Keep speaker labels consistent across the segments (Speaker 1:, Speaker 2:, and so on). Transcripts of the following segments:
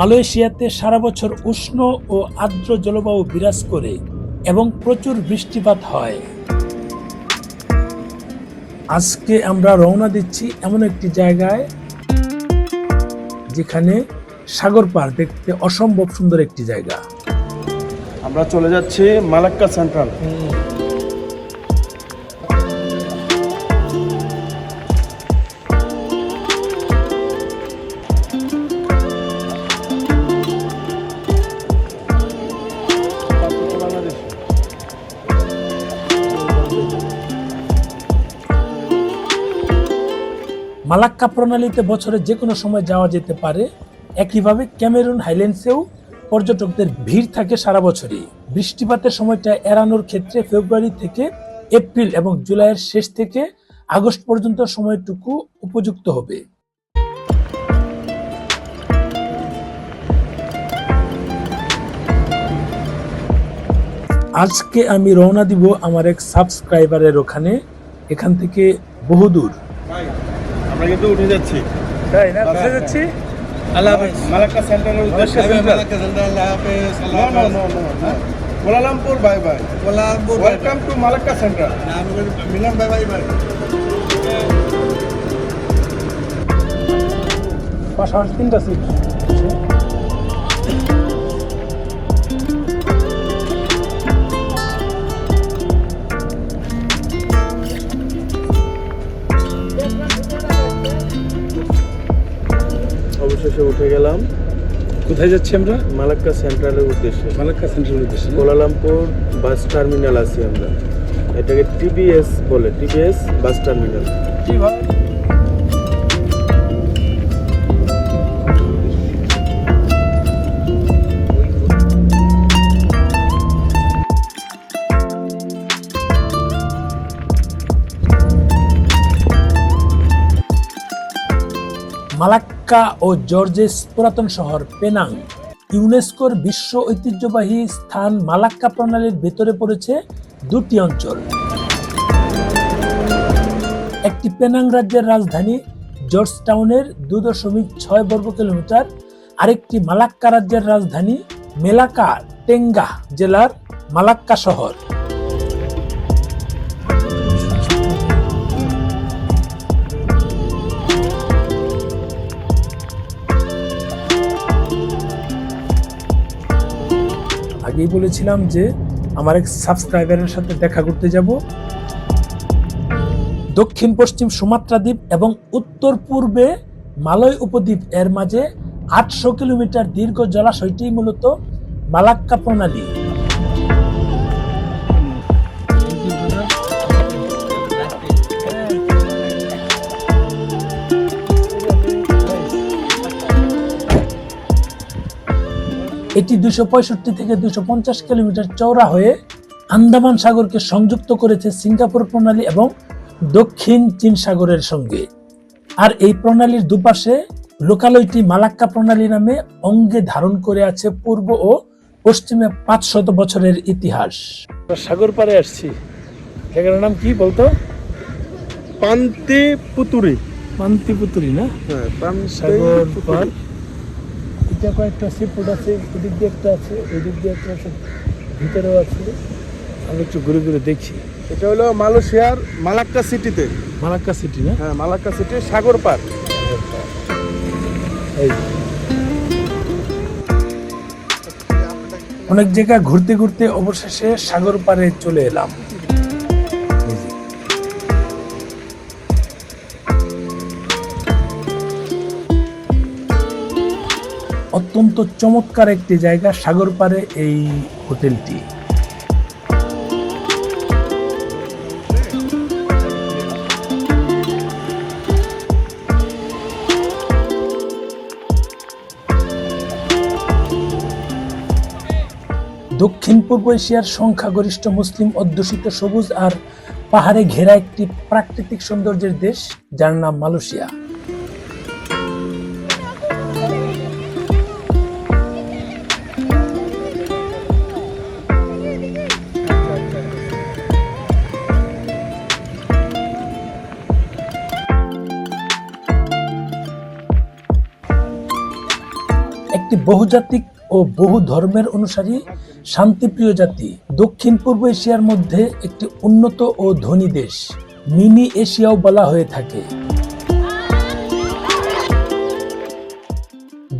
Speaker 1: মালয়েশিয়াতে সারা বছর উষ্ণ ও আর্দ্র জলবায়ু বিরাজ করে এবং প্রচুর বৃষ্টিপাত হয়। আজকে আমরা রওনা দিচ্ছি এমন একটি জায়গায় যেখানে সাগর পার দেখতে অসম্ভব সুন্দর একটি জায়গা।
Speaker 2: আমরা চলে যাচ্ছি মালাক্কা সেন্ট্রাল।
Speaker 1: মালাক্কা প্রণালীতে বছরে যে কোনো সময় যাওয়া যেতে পারে, একইভাবে ক্যামেরুন হাইল্যান্ডসেও পর্যটকদের ভিড় থাকে সারা বছরই। বৃষ্টিপাতের সময়টা এড়ানোর ক্ষেত্রে ফেব্রুয়ারি থেকে এপ্রিল এবং জুলাইয়ের শেষ থেকে আগস্ট পর্যন্ত সময়টুকু উপযুক্ত হবে। আজকে আমি রওনা দিব আমার এক সাবস্ক্রাইবারের ওখানে, এখান থেকে বহুদূর।
Speaker 2: আমরা কিন্তু উঠে যাচ্ছি।
Speaker 1: তাই না? উঠে যাচ্ছি?
Speaker 2: আল্লাহ মালাক্কা সেন্ট্রালের উদ্দেশ্যে no no no no Kuala Lumpur bye bye welcome to Malacca central Milan bye bye bye
Speaker 1: পাশাপাশি তিনটা সিট
Speaker 2: অবশেষে উঠে গেলাম।
Speaker 1: কোথায় যাচ্ছি আমরা?
Speaker 2: মালাক্কা সেন্ট্রালের উদ্দেশ্যে।
Speaker 1: মালাক্কা সেন্ট্রালের উদ্দেশ্যে।
Speaker 2: কোলালামপুর বাস টার্মিনাল আছি আমরা। এটাকে টিবিএস বলে টিবিএস বাস টার্মিনাল।
Speaker 1: কি ভাই মালাক্কা ও জর্জেস পুরাতন শহর পেনাং। ইউনেস্কোর বিশ্ব ঐতিহ্যবাহী স্থান মালাক্কা প্রণালীর ভেতরে পড়েছে দুটি অঞ্চল। একটি পেনাং রাজ্যের রাজধানী জর্জ টাউনের দু দশমিক ছয় বর্গ কিলোমিটার, আরেকটি মালাক্কা রাজ্যের রাজধানী মেলাকা টেঙ্গা জেলার মালাক্কা শহর। আগেই বলেছিলাম যে আমার এক সাবস্ক্রাইবারের সাথে দেখা করতে যাব। দক্ষিণ পশ্চিম সুমাত্রা দ্বীপ এবং উত্তর পূর্বে মালয় উপদ্বীপ। এর মাঝে আটশো কিলোমিটার দীর্ঘ জলাশয়টি মূলত মালাক্কা প্রণালী। এটি দুশো থেকে দুশো কিলোমিটার চওড়া হয়ে আন্দামান সাগরকে সংযুক্ত করেছে সিঙ্গাপুর প্রণালী এবং দক্ষিণ চীন সাগরের সঙ্গে। আর এই প্রণালীর দুপাশে লোকালয়টি মালাক্কা প্রণালী নামে অঙ্গে ধারণ করে আছে পূর্ব ও পশ্চিমে পাঁচ শত বছরের ইতিহাস। সাগর পারে আসছি। জায়গার নাম কি বলতো?
Speaker 2: পান্তি পুতুরি।
Speaker 1: মান্তিপুতুরি না?
Speaker 2: হ্যাঁ
Speaker 1: সাগর পার এটা কয়েকটা সিফুড আছে এদিক দিয়ে একটা আছে এদিক দিয়ে একটা আছে ভিতরেও আছে। আমি একটু ঘুরে ঘুরে দেখছি।
Speaker 2: এটা হলো মালয়েশিয়ার মালাক্কা সিটিতে।
Speaker 1: মালাক্কা সিটি না?
Speaker 2: হ্যাঁ মালাক্কা সিটি সাগর পার।
Speaker 1: এই অনেক জায়গায় ঘুরতে ঘুরতে অবশেষে সাগর পারে চলে এলাম। অত্যন্ত চমৎকার একটি জায়গা, সাগর পারে এই হোটেলটি। দক্ষিণ পূর্ব এশিয়ার সংখ্যাগরিষ্ঠ মুসলিম অধ্যুষিত সবুজ আর পাহাড়ে ঘেরা একটি প্রাকৃতিক সৌন্দর্যের দেশ, যার নাম মালয়েশিয়া। একটি বহুজাতিক ও বহু ধর্মের অনুসারী শান্তিপ্রিয় জাতি। দক্ষিণ পূর্ব এশিয়ার মধ্যে একটি উন্নত ও ধনী দেশ, মিনি এশিয়াও বলা হয়ে থাকে।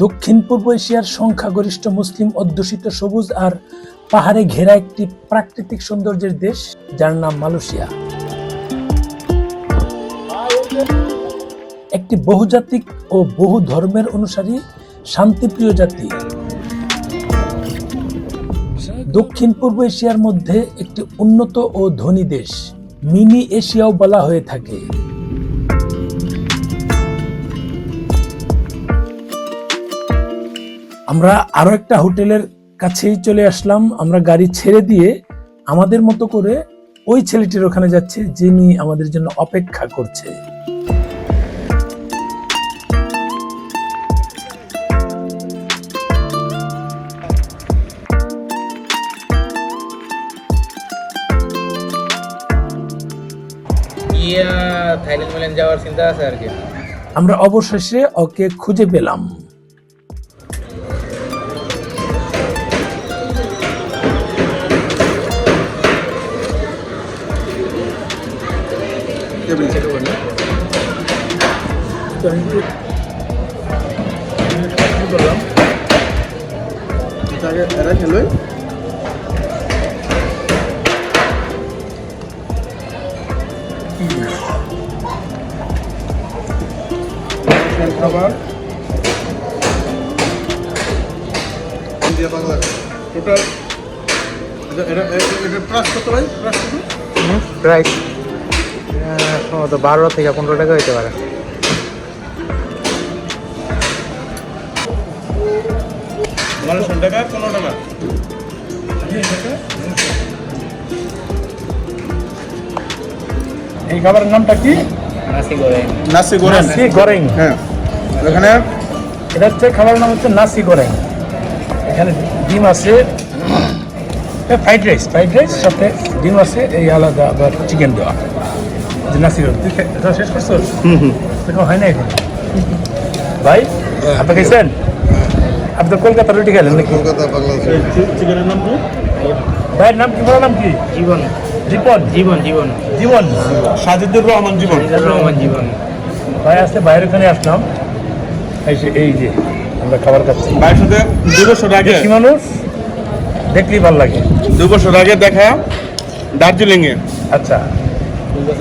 Speaker 1: দক্ষিণ পূর্ব এশিয়ার সংখ্যাগরিষ্ঠ মুসলিম অধ্যুষিত সবুজ আর পাহাড়ে ঘেরা একটি প্রাকৃতিক সৌন্দর্যের দেশ, যার নাম মালয়েশিয়া। একটি বহুজাতিক ও বহু ধর্মের অনুসারী শান্তিপ্রিয় জাতি, দক্ষিণ পূর্ব এশিয়ার মধ্যে একটি উন্নত ও ধনী দেশ, মিনি এশিয়াও বলা হয়ে থাকে। আমরা আরও একটা হোটেলের কাছেই চলে আসলাম। আমরা গাড়ি ছেড়ে দিয়ে আমাদের মতো করে ওই ছেলেটির ওখানে যাচ্ছে, যিনি আমাদের জন্য অপেক্ষা করছে।
Speaker 3: থাইল্যান্ড যাওয়ার চিন্তা আছে আর কি।
Speaker 1: আমরা অবশেষে ওকে খুঁজে পেলাম।
Speaker 2: এরা খেলোই এটা এটা প্রাইস কত ভাই? প্রাইস কত?
Speaker 3: প্রাইস সম্ভবত বারো থেকে পনেরো টাকা হইতে পারে।
Speaker 2: টাকা পনেরো টাকা।
Speaker 1: এই খাবারের নামটা কি?
Speaker 3: নাসি গোরেং।
Speaker 2: নাসি গোরেন
Speaker 1: নাসি গরেং।
Speaker 2: হ্যাঁ। এখানে
Speaker 1: এটা হচ্ছে খাবারের নাম হচ্ছে নাসি গরেং। এখানে ডিম আছে ফ্রাইড রাইস ফ্রাইড রাইস সাথে ডিম আছে এই আলাদা আবার চিকেন দেওয়া। যে নাসি গরেং তুই শেষ করছ?
Speaker 2: হুম হুম।
Speaker 1: হয় না এখন। ভাই আপনি খেয়েছেন? আপনি তো কলকাতা রুটি খেলেন নাকি?
Speaker 4: কলকাতা বাংলাদেশ
Speaker 2: চিকেনের নাম কি?
Speaker 1: ভাইয়ের নাম কি বলার নাম কি?
Speaker 3: জীবন।
Speaker 1: রিপন
Speaker 3: জীবন জীবন।
Speaker 1: জীবন।
Speaker 2: সাজিদুর রহমান জীবন।
Speaker 3: রহমান জীবন।
Speaker 1: ভাই আসতে বাইরের ওখানে আসলাম। এই যে আমরা খাবার খাচ্ছি।
Speaker 2: ভাইয়ের সাথে দু বছর আগে।
Speaker 1: কি মানুষ? দেখলেই ভালো লাগে।
Speaker 2: দু বছর আগে দেখা দার্জিলিং এ
Speaker 1: আচ্ছা।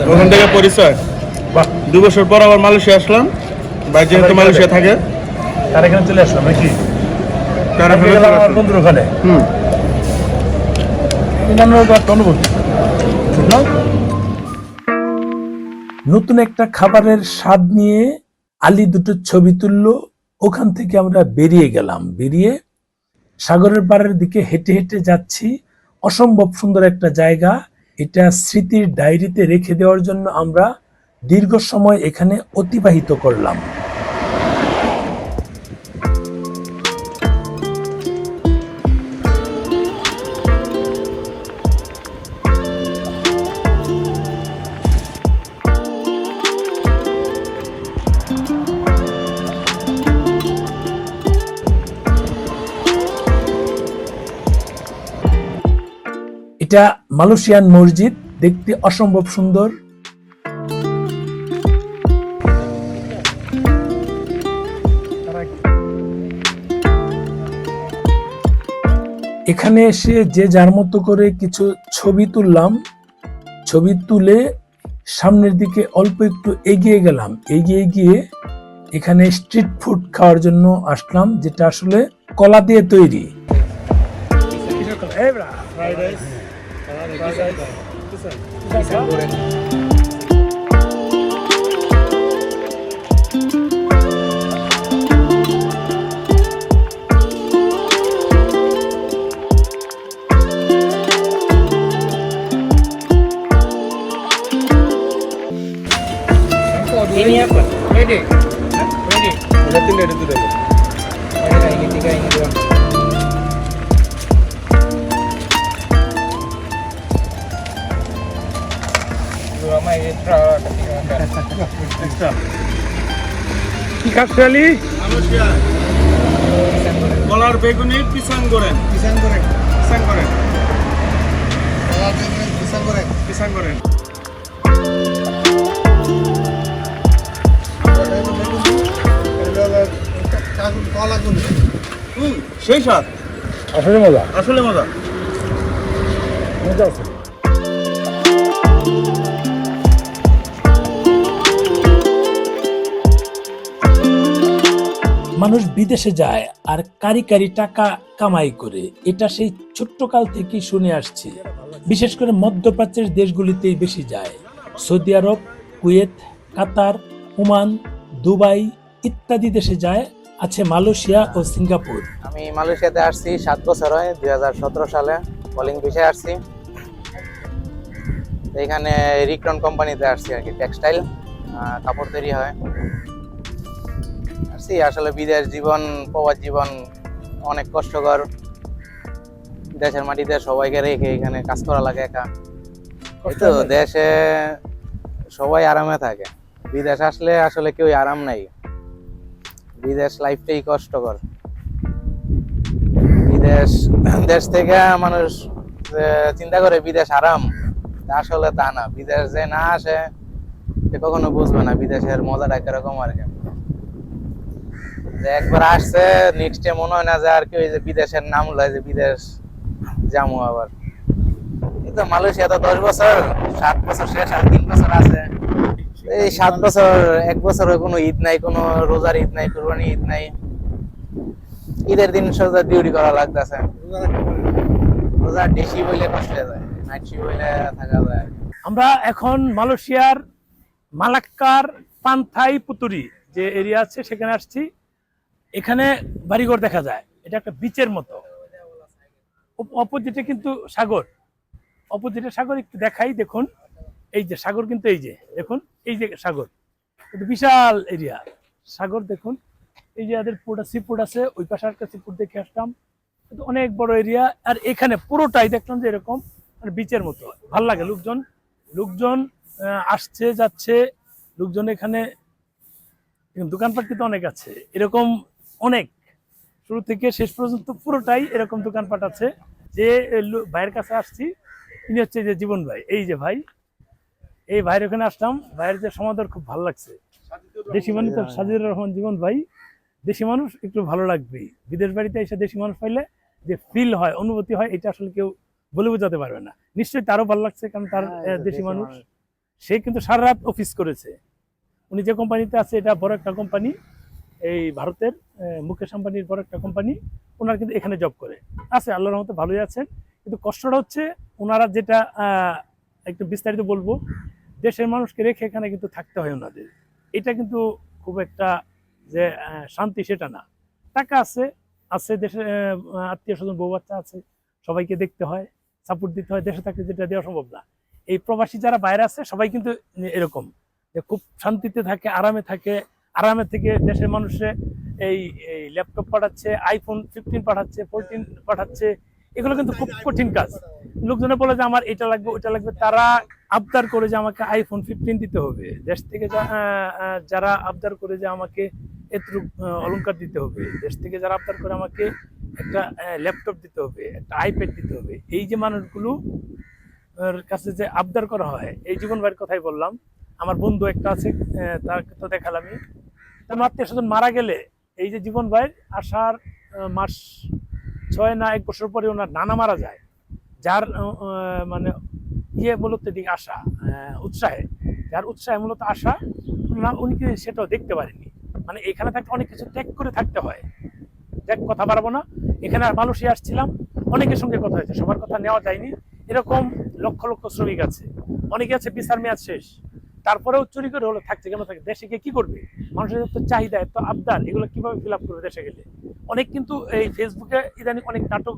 Speaker 2: ওখান থেকে পরিচয়।
Speaker 1: বাহ।
Speaker 2: দু বছর পর আবার মালয়েশিয়া আসলাম। ভাই যেহেতু মালয়েশিয়া থাকে।
Speaker 1: তার এখানে চলে আসলাম নাকি?
Speaker 2: তার
Speaker 1: আমি গেলাম আমার বন্ধুর ওখানে।
Speaker 2: হুম।
Speaker 1: অনুভূতি নতুন একটা খাবারের স্বাদ নিয়ে আলী দুটো ছবি তুললো। ওখান থেকে আমরা বেরিয়ে গেলাম। বেরিয়ে সাগরের পাড়ের দিকে হেঁটে হেঁটে যাচ্ছি। অসম্ভব সুন্দর একটা জায়গা। এটা স্মৃতির ডায়েরিতে রেখে দেওয়ার জন্য আমরা দীর্ঘ সময় এখানে অতিবাহিত করলাম। এটা মালয়েশিয়ান মসজিদ দেখতে অসম্ভব সুন্দর। এখানে এসে যে যার মতো করে কিছু ছবি তুললাম ছবি তুলে সামনের দিকে অল্প একটু এগিয়ে গেলাম। এগিয়ে গিয়ে এখানে স্ট্রিট ফুড খাওয়ার জন্য আসলাম যেটা আসলে কলা দিয়ে তৈরি। এই ব্রা,
Speaker 3: ini
Speaker 2: এক্সট্রা
Speaker 1: কি খাচ্ছি
Speaker 2: কলার বেগুনি পিসাং করেন পিসাং করেন পিসাং করেন
Speaker 3: কলা গুলি
Speaker 2: হুম সেই স্বাদ।
Speaker 1: আসলে মজা।
Speaker 2: আসলে মজা।
Speaker 1: মজা আছে। মানুষ বিদেশে যায় আর কারি কারি টাকা কামাই করে। এটা সেই ছোট্টকাল থেকেই শুনে আসছি। বিশেষ করে মধ্যপ্রাচ্যের দেশগুলিতেই বেশি যায়। Saudi Arab, Kuwait, Qatar, Oman, Dubai ইত্যাদি দেশে যায়, আছে মালয়েশিয়া ও সিঙ্গাপুর।
Speaker 3: আমি মালয়েশিয়াতে আসছি সাত বছর হয়, দুই হাজার সতেরো সালে কলিং বিষয়ে আসছি। এখানে রিক্রন কোম্পানিতে আসছি আর কি, টেক্সটাইল কাপড় তৈরি হয়। আসছি আসলে বিদেশ জীবন প্রবাস জীবন অনেক কষ্টকর। দেশের মাটিতে সবাইকে রেখে এখানে কাজ করা লাগে একা। তো দেশে সবাই আরামে থাকে। বিদেশ আসলে আসলে কেউ আরাম নাই। বিদেশ লাইফটাই কষ্টকর। বিদেশ দেশ থেকে মানুষ চিন্তা করে বিদেশ আরাম। আসলে তা না। বিদেশ যে না আসে সে কখনো বুঝবে না বিদেশের মজাটা কীরকম আর কি। যে একবার আসছে নেক্সট ডে মনে হয় না যে আর কি ওই যে বিদেশের নাম লয়, যে বিদেশ যাব আবার। এই তো মালয়েশিয়া তো দশ বছর, সাত বছর শেষ আর তিন বছর আছে। এই সাত বছর, এক বছর কোনো ঈদ নাই, কোনো রোজার ঈদ নাই কুরবানি ঈদ নাই। ঈদের দিন সোজা ডিউটি করা লাগতেছে। রোজা বেশি বইলে কষ্ট যায় নাইট বইলে থাকা যায়।
Speaker 1: আমরা এখন মালয়েশিয়ার মালাক্কার পান্থাই পুতুরি যে এরিয়া আছে, সেখানে আসছি। এখানে বাড়িঘর দেখা যায়। এটা একটা বিচের মতো। অপোজিটে কিন্তু সাগর। অপোজিটে সাগর একটু দেখাই, দেখুন। এই যে সাগর কিন্তু এই যে, দেখুন, এই যে সাগর। কিন্তু বিশাল এরিয়া। সাগর, দেখুন, এই যে এদের পুরোটা সিপুট আছে, ওই পাশে একটা সিপুট দেখে আসলাম। কিন্তু অনেক বড় এরিয়া। আর এখানে পুরোটাই দেখলাম যে এরকম মানে বিচের মতো। ভালো লাগে লোকজন। লোকজন আসছে, যাচ্ছে। লোকজন এখানে এখানে, দোকানপাট কিন্তু অনেক আছে। এরকম অনেক। শুরু থেকে শেষ পর্যন্ত পুরোটাই এরকম দোকানপাট আছে। যে ভাইয়ের কাছে আসছি তিনি হচ্ছে যে জীবন ভাই। এই যে ভাই এই ভাইয়ের ওখানে আসলাম। ভাইয়ের যে সমাদর খুব ভালো লাগছে। দেশি মানুষ সাজিদুর রহমান জীবন ভাই। দেশি মানুষ একটু ভালো লাগবেই। বিদেশ বাড়িতে এসে দেশি মানুষ পাইলে যে ফিল হয় অনুভূতি হয় এটা আসলে কেউ বলে বোঝাতে পারবে না। নিশ্চয়ই তারও ভালো লাগছে কারণ তার আহ, দেশি মানুষ। সে কিন্তু সারা রাত অফিস করেছে। উনি যে কোম্পানিতে আছে এটা বড় একটা কোম্পানি এই ভারতের মুকেশ আম্বানির বড় একটা কোম্পানি ওনারা কিন্তু এখানে জব করে। আছে, আল্লাহর রহমতে ভালোই আছেন। কিন্তু কষ্টটা হচ্ছে, ওনারা যেটা একটু বিস্তারিত বলব, দেশের মানুষকে রেখে এখানে কিন্তু থাকতে হয় ওনাদের। এটা কিন্তু খুব একটা যে শান্তি সেটা না। টাকা আছে আছে দেশে আত্মীয় স্বজন, বউ বাচ্চা আছে, সবাইকে দেখতে হয় সাপোর্ট দিতে হয়, দেশে থাকতে যেটা দেওয়া সম্ভব না। এই প্রবাসী যারা বাইরে আছে, সবাই কিন্তু এরকম, যে খুব শান্তিতে থাকে, আরামে থাকে আরামে থেকে দেশের মানুষে এই এই ল্যাপটপ পাঠাচ্ছে আইফোন ফিফটিন পাঠাচ্ছে ফোরটিন পাঠাচ্ছে এগুলো কিন্তু খুব কঠিন কাজ। লোকজনে বলে যে আমার এটা লাগবে ওটা লাগবে। তারা আবদার করে যে আমাকে আইফোন ফিফটিন দিতে হবে। দেশ থেকে যারা আবদার করে যে আমাকে এতটুক আহ, অলংকার দিতে হবে দেশ থেকে যারা আবদার করে আমাকে একটা ল্যাপটপ দিতে হবে একটা আইপ্যাড দিতে হবে এই যে মানুষগুলো কাছে যে আবদার করা হয় এই জীবন কথাই বললাম। আমার বন্ধু একটা আছে তাকে তো দেখালামই। তার আত্মীয় স্বজন মারা গেলে এই যে জীবন ভাইয়ের আসার মাস ছয় না এক বছর পরে ওনার নানা মারা যায় যার মানে ইয়ে মূলত দিক আশা আহ, উৎসাহে যার উৎসাহে মূলত আশা না উনি কি সেটাও দেখতে পারেনি মানে এখানে থাকতে অনেক কিছু ত্যাগ করে থাকতে হয়। দেখ কথা বাড়াবো না। এখানে আর মানুষই আসছিলাম অনেকের সঙ্গে কথা হয়েছে সবার কথা নেওয়া যায়নি। এরকম লক্ষ লক্ষ শ্রমিক আছে। অনেকে আছে বিচার মেয়াদ শেষ। তারপরেও চুরি করে হলে, থাকছে কেন থাকে? দেশে গিয়ে কি করবে? মানুষের তো চাহিদা, এত আবদার, এগুলো কীভাবে ফিল আপ করবে দেশে গেলে? অনেক কিন্তু এই ফেসবুকে ইদানিং অনেক নাটক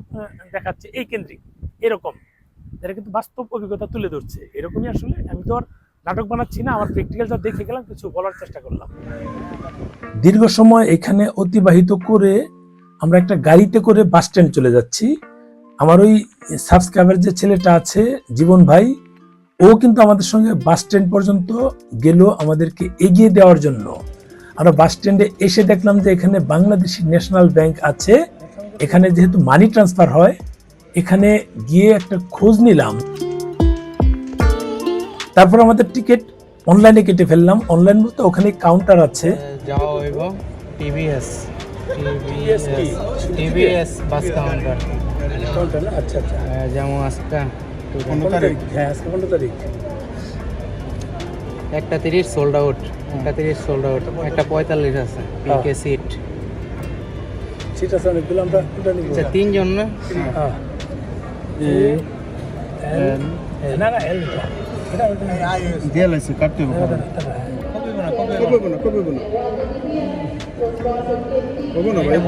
Speaker 1: দেখাচ্ছে, এই কেন্দ্রিক, এরকম। এরা কিন্তু বাস্তব অভিজ্ঞতা তুলে ধরছে। এরকমই আসলে, আমি তো আর নাটক বানাচ্ছি না, আমার প্র্যাকটিক্যালটা দেখে গেলাম, কিছু বলার চেষ্টা করলাম। দীর্ঘ সময় এখানে অতিবাহিত করে আমরা একটা গাড়িতে করে বাস স্ট্যান্ড চলে যাচ্ছি। আমার ওই সাবস্ক্রাইবার যে ছেলেটা আছে, জীবন ভাই ও কিন্তু আমাদের সঙ্গে বাস স্ট্যান্ড পর্যন্ত গেল আমাদেরকে এগিয়ে দেওয়ার জন্য। আমরা বাস স্ট্যান্ডে এসে দেখলাম যে এখানে বাংলাদেশি ন্যাশনাল ব্যাংক আছে। এখানে যেহেতু মানি ট্রান্সফার হয় এখানে গিয়ে একটা খোঁজ নিলাম। তারপর আমাদের টিকিট অনলাইনে কেটে ফেললাম। অনলাইন বলতে ওখানে কাউন্টার আছে।
Speaker 4: যাওয়া হইব TVS
Speaker 1: TVS
Speaker 4: TVS bus counter.
Speaker 1: আচ্ছা আচ্ছা।
Speaker 4: যেমন আজকে
Speaker 2: পনেরো তারিখ।
Speaker 1: হ্যাঁ আজকে পনেরো তারিখ।
Speaker 4: একটা তিরিশ সোল্ড আউট একটা তিরিশ সোল্ড আউট একটা পঁয়তাল্লিশ আছে পিকে সিট
Speaker 1: ঠিক আছে অনেকগুলো আমরা কোনটা নিব।
Speaker 4: আচ্ছা তিনজন না?
Speaker 1: হ্যাঁ। না না এল এটা। ওটা না।
Speaker 2: দিয়ে লাইছে কাটতে হবে। কবে না কবে না কবে না ভাই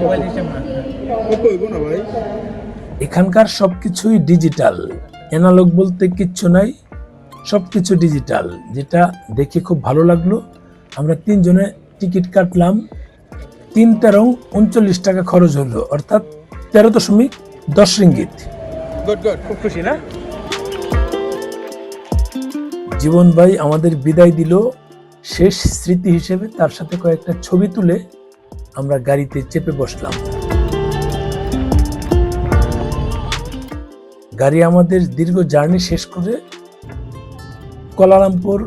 Speaker 2: কবে হইব না ভাই?
Speaker 1: এখানকার সবকিছুই ডিজিটাল অ্যানালগ বলতে কিচ্ছু নাই সবকিছু ডিজিটাল যেটা দেখে খুব ভালো লাগল। আমরা তিনজনে টিকিট কাটলাম। তিন তেরো উনচল্লিশ টাকা খরচ হলো অর্থাৎ তেরো দশমিক দশ রিঙ্গিত।
Speaker 2: গুড গুড
Speaker 1: খুব খুশি না? জীবন ভাই আমাদের বিদায় দিল। শেষ স্মৃতি হিসেবে তার সাথে কয়েকটা ছবি তুলে আমরা গাড়িতে চেপে বসলাম। গাড়ি আমাদের দীর্ঘ জার্নি শেষ করে কলারামপুর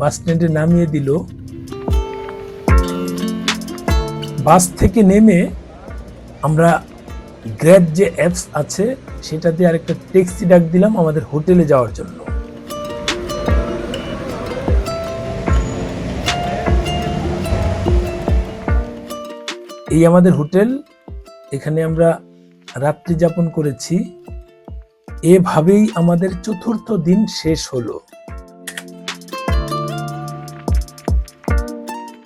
Speaker 1: বাস স্ট্যান্ডে নামিয়ে দিল। বাস থেকে নেমে আমরা গ্র্যাব যে অ্যাপস আছে, সেটা দিয়ে আরেকটা ট্যাক্সি ডাক দিলাম আমাদের হোটেলে যাওয়ার জন্য। এই আমাদের হোটেল, এখানে আমরা রাত্রি যাপন করেছি। এভাবেই আমাদের চতুর্থ দিন শেষ হলো।